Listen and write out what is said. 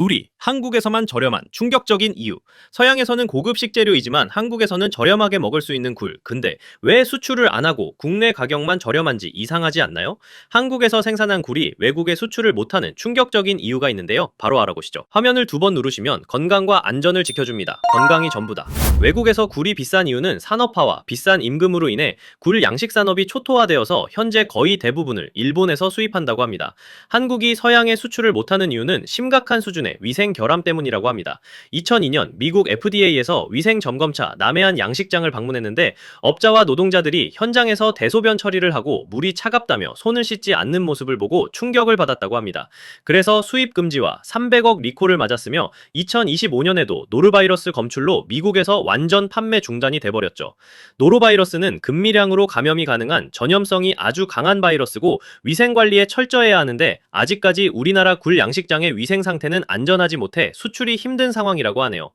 우리 한국에서만 저렴한 충격적인 이유. 서양에서는 고급 식재료이지만 한국에서는 저렴하게 먹을 수 있는 굴. 근데 왜 수출을 안 하고 국내 가격만 저렴한지 이상하지 않나요? 한국에서 생산한 굴이 외국에 수출을 못하는 충격적인 이유가 있는데요. 바로 알아보시죠. 화면을 두 번 누르시면 건강과 안전을 지켜줍니다. 건강이 전부다. 외국에서 굴이 비싼 이유는 산업화와 비싼 임금으로 인해 굴 양식 산업이 초토화되어서 현재 거의 대부분을 일본에서 수입한다고 합니다. 한국이 서양에 수출을 못하는 이유는 심각한 수준의 위생 결함 때문이라고 합니다. 2002년 미국 FDA에서 위생 점검차 남해안 양식장을 방문했는데 업자와 노동자들이 현장에서 대소변 처리를 하고 물이 차갑다며 손을 씻지 않는 모습을 보고 충격을 받았다고 합니다. 그래서 수입 금지와 300억 리콜을 맞았으며 2025년에도 노르바이러스 검출로 미국에서 완전 판매 중단이 돼버렸죠. 노로바이러스는 근미량으로 감염이 가능한 전염성이 아주 강한 바이러스고 위생 관리에 철저해야 하는데 아직까지 우리나라 굴 양식장의 위생 상태는 안전하지 못해 수출이 힘든 상황이라고 하네요.